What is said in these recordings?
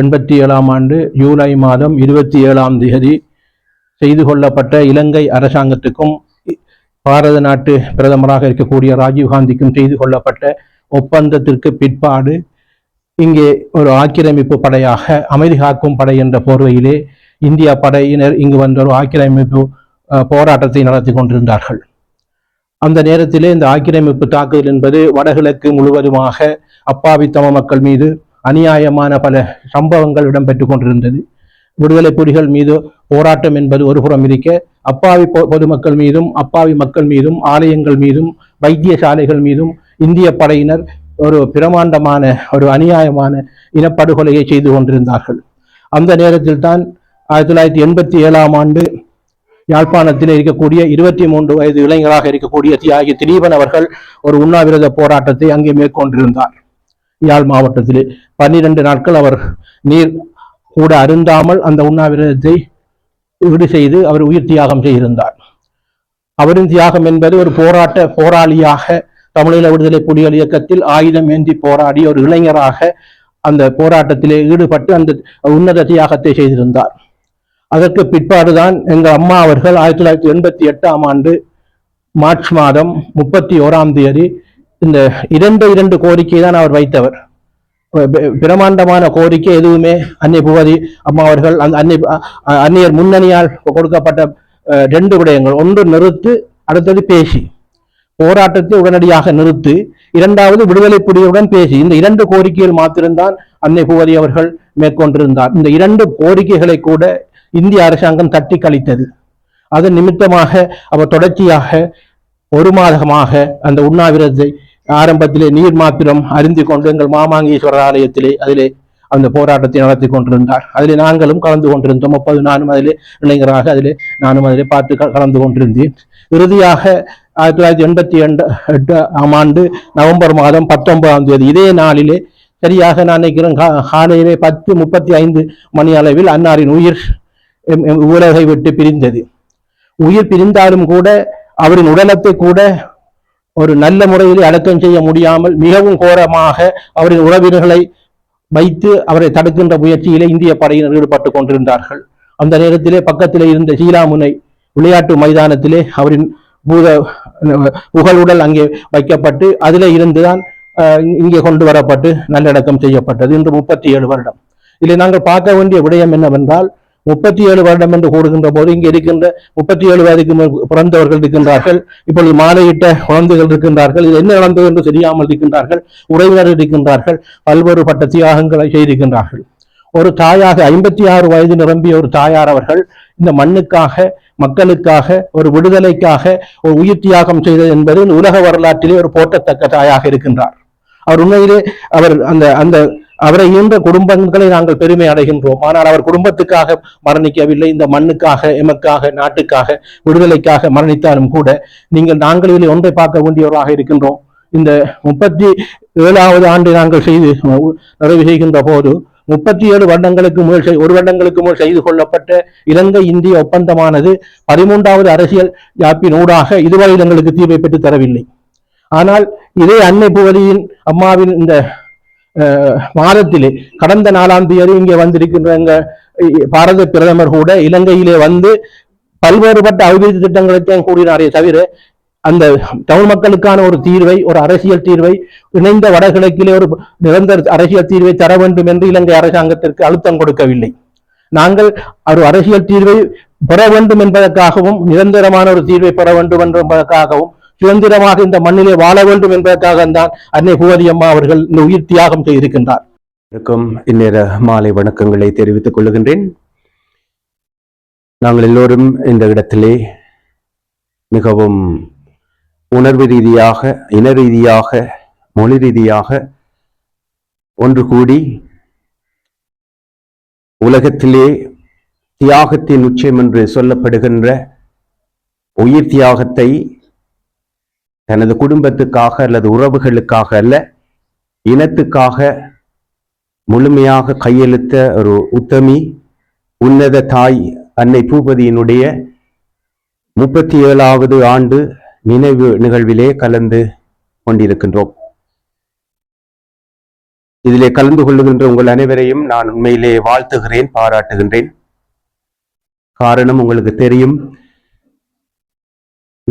எண்பத்தி ஏழாம் ஆண்டு ஜூலை மாதம் இருபத்தி ஏழாம் தேதி செய்து கொள்ளப்பட்ட இலங்கை அரசாங்கத்துக்கும் பாரத நாட்டு பிரதமராக இருக்கக்கூடிய ராஜீவ்காந்திக்கும் செய்து கொள்ளப்பட்ட ஒப்பந்தத்திற்கு பிற்பாடு இங்கே ஒரு ஆக்கிரமிப்பு படையாக அமைதி காக்கும் படை என்ற போர்வையிலே இந்தியா படையினர் இங்கு வந்த ஒரு ஆக்கிரமிப்பு போராட்டத்தை நடத்தி கொண்டிருந்தார்கள். அந்த நேரத்திலே இந்த ஆக்கிரமிப்பு தாக்குதல் என்பது வடகிழக்கு முழுவதுமாக அப்பாவி தம மக்கள் மீது அநியாயமான பல சம்பவங்கள் இடம்பெற்று கொண்டிருந்தது. விடுதலை புலிகள் மீது போராட்டம் என்பது ஒரு புறம் இருக்க அப்பாவி பொ- பொதுமக்கள் மீதும் அப்பாவி மக்கள் மீதும் ஆலயங்கள் மீதும் வைத்தியசாலைகள் மீதும் இந்திய படையினர் ஒரு பிரமாண்டமான ஒரு அநியாயமான இனப்படுகொலையை செய்து கொண்டிருந்தார்கள். அந்த நேரத்தில் தான் ஆயிரத்தி தொள்ளாயிரத்தி எண்பத்தி ஏழாம் ஆண்டு யாழ்ப்பாணத்தில் இருக்கக்கூடிய இருபத்தி மூன்று வயது இளைஞராக இருக்கக்கூடிய தியாகி திலீபன் அவர்கள் ஒரு உண்ணாவிரத போராட்டத்தை அங்கே மேற்கொண்டிருந்தார். யாழ் மாவட்டத்திலே. பன்னிரண்டு நாட்கள் அவர் நீர் கூட அருந்தாமல் அந்த உண்ணாவிரதத்தை ஈடு செய்து அவர் உயிர் தியாகம் செய்திருந்தார். அவரின் தியாகம் என்பது ஒரு போராட்ட போராளியாக தமிழீழ விடுதலை புலிகள் இயக்கத்தில் ஆயுதம் ஏந்தி போராடி ஒரு இளைஞராக அந்த போராட்டத்திலே ஈடுபட்டு அந்த உன்னத தியாகத்தை செய்திருந்தார். அதற்கு பிற்பாடுதான் எங்கள் அம்மா அவர்கள் ஆயிரத்தி தொள்ளாயிரத்தி எண்பத்தி எட்டாம் ஆண்டு மார்ச் மாதம் முப்பத்தி ஓராம் தேதி இந்த இரண்டு இரண்டு கோரிக்கை தான் அவர் வைத்தவர். பிரமாண்டமான கோரிக்கை எதுவுமே அன்னை புவதி அம்மா அவர்கள் அந்த அன்னை அ- அந்நியர் முன்னணியால் கொடுக்கப்பட்ட அஹ், ரெண்டு விடயங்கள். ஒன்று நிறுத்து அடுத்தது பேசி. போராட்டத்தை உடனடியாக நிறுத்து. இரண்டாவது விடுதலை புலிகளுடன் பேசி. இந்த இரண்டு கோரிக்கைகள் மாத்திரம்தான் அன்னை பூவதி அவர்கள் மேற்கொண்டிருந்தார். இந்த இரண்டு கோரிக்கைகளை கூட இந்திய அரசாங்கம் தட்டி கழித்தது. அதன் நிமித்தமாக அவர் தொடர்ச்சியாக ஒரு மாதமாக அந்த உண்ணாவிரதத்தை ஆரம்பத்திலே நீர் மாத்திரம் அருந்தி கொண்டு எங்கள் மாமாங்கீஸ்வரர் ஆலயத்திலே அதிலே அந்த போராட்டத்தை நடத்தி கொண்டிருந்தார். அதிலே நாங்களும் கலந்து கொண்டிருந்தோம். அப்போது நானும் அதிலே இளைஞராக அதிலே நானும் அதிலே பார்த்து க- கலந்து கொண்டிருந்தேன். இறுதியாக ஆயிரத்தி தொள்ளாயிரத்தி எண்பத்தி எண்டு எட்டு ஆம் ஆண்டு நவம்பர் மாதம் பத்தொன்பதாம் தேதி இதே நாளிலே சரியாக நான் நினைக்கிறேன் கா- காலையிலே பத்து முப்பத்தி ஐந்து மணி அளவில் அன்னாரின் உயிர் உலகை விட்டு பிரிந்தது. உயிர் பிரிந்தாலும் கூட அவரின் உடலத்தை கூட ஒரு நல்ல முறையில் அடக்கம் செய்ய முடியாமல் மிகவும் கோரமாக அவரின் உறவினர்களை வைத்து அவரை தடுக்கின்ற முயற்சியிலே இந்திய படையினர் ஈடுபட்டு கொண்டிருந்தார்கள். அந்த நேரத்திலே பக்கத்திலே இருந்த சீலாமுனை விளையாட்டு மைதானத்திலே அவரின் பூத புகழுடல் அங்கே வைக்கப்பட்டு அதிலே இருந்துதான் அஹ், இங்கே கொண்டு வரப்பட்டு நல்லடக்கம் செய்யப்பட்டது. இன்று முப்பத்தி ஏழு வருடம். இதில் நாங்கள் பார்க்க வேண்டிய விடயம் என்னவென்றால் முப்பத்தி ஏழு வருடம் என்று கூடுகின்ற போது இங்கே இருக்கின்ற முப்பத்தி ஏழு வயதுக்கு பிறந்தவர்கள் இருக்கின்றார்கள். இப்பொழுது மாலையிட்ட குழந்தைகள் இருக்கின்றார்கள். இது என்ன நடந்தது என்று தெரியாமல் இருக்கின்றார்கள். உறவினர் இருக்கின்றார்கள். பல்வேறு பட்ட தியாகங்களை செய்திருக்கின்றார்கள். ஒரு தாயாக ஐம்பத்தி ஆறு வயது நிரம்பிய ஒரு தாயார் அவர்கள் இந்த மண்ணுக்காக மக்களுக்காக ஒரு விடுதலைக்காக ஒரு உயிர் தியாகம் செய்தது என்பது உலக வரலாற்றிலே ஒரு போற்றத்தக்க தாயாக இருக்கின்றார். அவர் உண்மையிலே அவர் அந்த அந்த அவரை ஈன்ற குடும்பங்களை நாங்கள் பெருமை அடைகின்றோம். ஆனால் அவர் குடும்பத்துக்காக மரணிக்கவில்லை. இந்த மண்ணுக்காக எமக்காக நாட்டுக்காக விடுதலைக்காக மரணித்தாலும் கூட நீங்கள் நாங்கள் ஒன்றை பார்க்க வேண்டியவராக இருக்கின்றோம். இந்த முப்பத்தி ஏழாவது ஆண்டு நாங்கள் செய்து நிறைவு செய்கின்ற போது முப்பத்தி ஏழு வருடங்களுக்கு மேல் செய்- ஒரு வருடங்களுக்கு மேல் செய்து கொள்ளப்பட்ட இலங்கை இந்திய ஒப்பந்தமானது பதிமூன்றாவது அரசியல் யாப்பின் ஊடாக இதுவரை எங்களுக்கு தீர்வை பெற்று தரவில்லை. ஆனால் இதே அன்னை புகழியின் அம்மாவின் இந்த மாதத்திலே கடந்த நாலாம் தேதி இங்கே வந்திருக்கின்ற எங்க பாரத பிரதமர் கூட இலங்கையிலே வந்து பல்வேறுபட்ட அபிவிருத்தி திட்டங்களைத்தான் கூறினாரே தவிர அந்த தமிழ் மக்களுக்கான ஒரு தீர்வை ஒரு அரசியல் தீர்வை இணைந்த வடகிழக்கிலே ஒரு நிரந்தர அரசியல் தீர்வை தர வேண்டும் என்று இலங்கை அரசாங்கத்திற்கு அழுத்தம் கொடுக்கவில்லை. நாங்கள் ஒரு அரசியல் தீர்வை பெற வேண்டும் என்பதற்காகவும் நிரந்தரமான ஒரு தீர்வை பெற வேண்டும் என்பதற்காகவும் சுதந்திரமாக இந்த மண்ணிலே வாழ வேண்டும் என்பதற்காக தான் அன்னை பூவதி அம்மா அவர்கள் இந்த உயிர் தியாகம் செய்திருக்கின்றார். இருக்கும் இந்நேர மாலை வணக்கங்களை தெரிவித்துக் கொள்கின்றேன். நாங்கள் எல்லோரும் இந்த இடத்திலே மிகவும் உணர்வு ரீதியாக இன ரீதியாக மொழி ரீதியாக ஒன்று கூடி உலகத்திலே தியாகத்தின் உச்சம் என்று சொல்லப்படுகின்ற உயிர் தியாகத்தை தனது குடும்பத்துக்காக அல்லது உறவுகளுக்காக அல்ல இனத்துக்காக முழுமையாக கையெழுத்த ஒரு உத்தமி உன்னத தாய் அன்னை பூபதியினுடைய முப்பத்தி ஏழாவது ஆண்டு நினைவு நிகழ்விலே கலந்து கொண்டிருக்கின்றோம். இதிலே கலந்து கொள்ளுகின்ற உங்கள் அனைவரையும் நான் உண்மையிலே வாழ்த்துகிறேன் பாராட்டுகின்றேன். காரணம் உங்களுக்கு தெரியும்.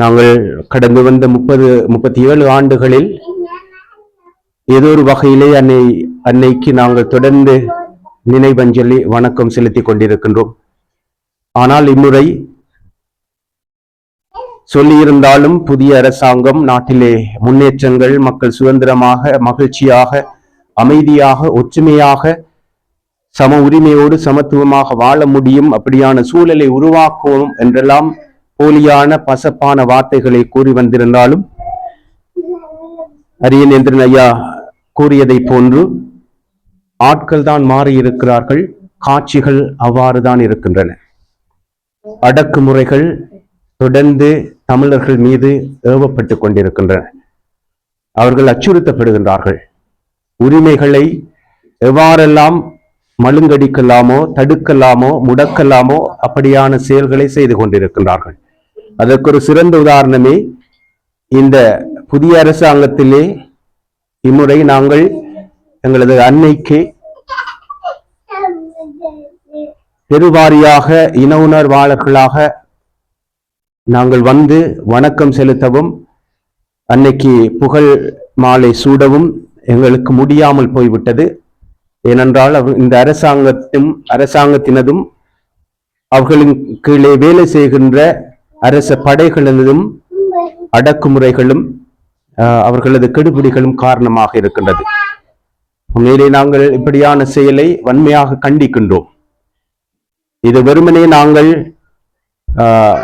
நாங்கள் கடந்து வந்த முப்பது முப்பத்தி ஏழு ஆண்டுகளில் ஏதோ ஒரு வகையிலே அன்னை அன்னைக்கு நாங்கள் தொடர்ந்து நினைவஞ்சலி வணக்கம் செலுத்தி கொண்டிருக்கின்றோம். ஆனால் இம்முறை சொல்லியிருந்தாலும் புதிய அரசாங்கம் நாட்டிலே முன்னேற்றங்கள் மக்கள் சுதந்திரமாக மகிழ்ச்சியாக அமைதியாக ஒற்றுமையாக சம உரிமையோடு சமத்துவமாக வாழ முடியும். அப்படியான சூழலை உருவாக்குவோம் என்றெல்லாம் போலியான பசப்பான வார்த்தைகளை கூறி வந்திருந்தாலும் அரியநேந்திரன் ஐயா கூறியதை போன்று ஆட்கள் தான் மாறி இருக்கிறார்கள் காட்சிகள் அவ்வாறு தான் இருக்கின்றன. அடக்குமுறைகள் தொடர்ந்து தமிழர்கள் மீது ஏவப்பட்டு கொண்டிருக்கின்றன. அவர்கள் அச்சுறுத்தப்படுகின்றார்கள். உரிமைகளை எவ்வாறெல்லாம் மழுங்கடிக்கலாமோ தடுக்கலாமோ முடக்கலாமோ அப்படியான செயல்களை செய்து கொண்டிருக்கின்றார்கள். அதற்கு ஒரு சிறந்த உதாரணமே இந்த புதிய அரசாங்கத்திலே இம்முறை நாங்கள் எங்களது அன்னைக்கு பெருவாரியாக இன உணர்வாளர்களாக நாங்கள் வந்து வணக்கம் செலுத்தவும் அன்னைக்கு புகழ் மாலை சூடவும் எங்களுக்கு முடியாமல் போய்விட்டது. ஏனென்றால் இந்த அரசாங்கத்தும் அரசாங்கத்தினதும் அவர்களின் கீழே வேலை செய்கின்ற அரச படைகளிலும் அடக்குமுறைகளும் ஆஹ், அவர்களது கெடுபிடிகளும் காரணமாக இருக்கின்றது. உண்மையிலே நாங்கள் இப்படியான செயலை வன்மையாக கண்டிக்கின்றோம். இது வெறுமனே நாங்கள் ஆஹ்,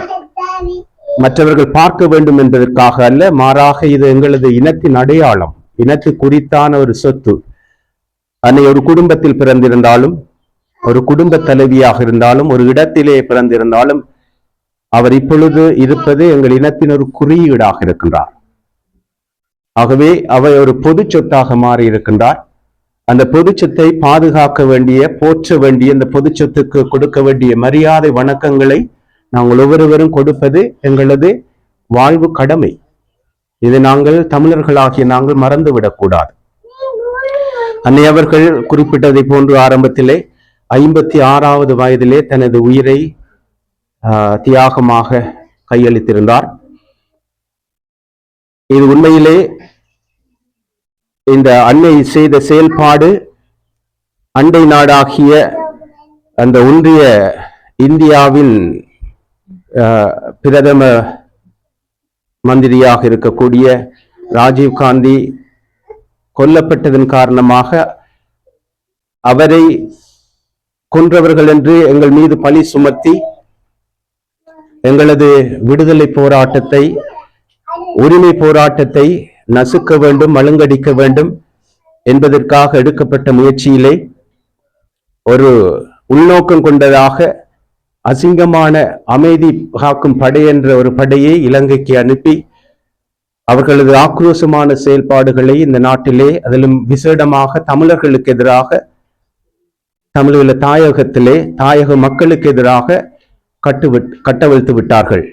மற்றவர்கள் பார்க்க வேண்டும் என்பதற்காக அல்ல மாறாக இது எங்களது இனத்தின் அடையாளம். இனத்து குறித்தான ஒரு சொத்து. அன்னை ஒரு குடும்பத்தில் பிறந்திருந்தாலும் ஒரு குடும்ப தலைவியாக இருந்தாலும் ஒரு இடத்திலே பிறந்திருந்தாலும் அவர் இப்பொழுது இருப்பது எங்கள் இனத்தின் ஒரு குறியீடாக இருக்கின்றார். ஆகவே அவர் ஒரு பொது சொத்தாக மாறி இருக்கின்றார். அந்த பொது சொத்தை பாதுகாக்க வேண்டிய போற்ற வேண்டிய அந்த பொது சொத்துக்கு கொடுக்க வேண்டிய மரியாதை வணக்கங்களை நாங்கள் ஒவ்வொருவரும் கொடுப்பது எங்களது வாழ்வு கடமை. இதை நாங்கள் தமிழர்களாகிய நாங்கள் மறந்துவிடக்கூடாது அன்னை அவர்கள் குறிப்பிட்டதை போன்று ஆரம்பத்திலே ஐம்பத்தி ஆறாவது வயதிலே தனது உயிரை தியாகமாக கையளித்திருந்தார். இது உண்மையிலே இந்த அன்னை செய்த செயல்பாடு அண்டை நாடாகிய அந்த ஒன்றிய இந்தியாவின் ஆஹ், பிரதம மந்திரியாக இருக்கக்கூடிய ராஜீவ் காந்தி கொல்லப்பட்டதன் காரணமாக அவரை கொன்றவர்கள் என்று எங்கள் மீது பழி சுமத்தி எங்களது விடுதலை போராட்டத்தை உரிமை போராட்டத்தை நசுக்க வேண்டும் மழுங்கடிக்க வேண்டும் என்பதற்காக எடுக்கப்பட்ட முயற்சியிலே ஒரு உள்நோக்கம் கொண்டதாக அசிங்கமான அமைதி காக்கும் படை என்ற ஒரு படையை இலங்கைக்கு அனுப்பி அவர்களது ஆக்ரோஷமான செயல்பாடுகளை இந்த நாட்டிலே அதிலும் விசேடமாக தமிழர்களுக்கு எதிராக தமிழீழ தாயகத்திலே தாயக மக்களுக்கு எதிராக கட்டுவிட் கட்டவிழ்த்து விட்டார்கள்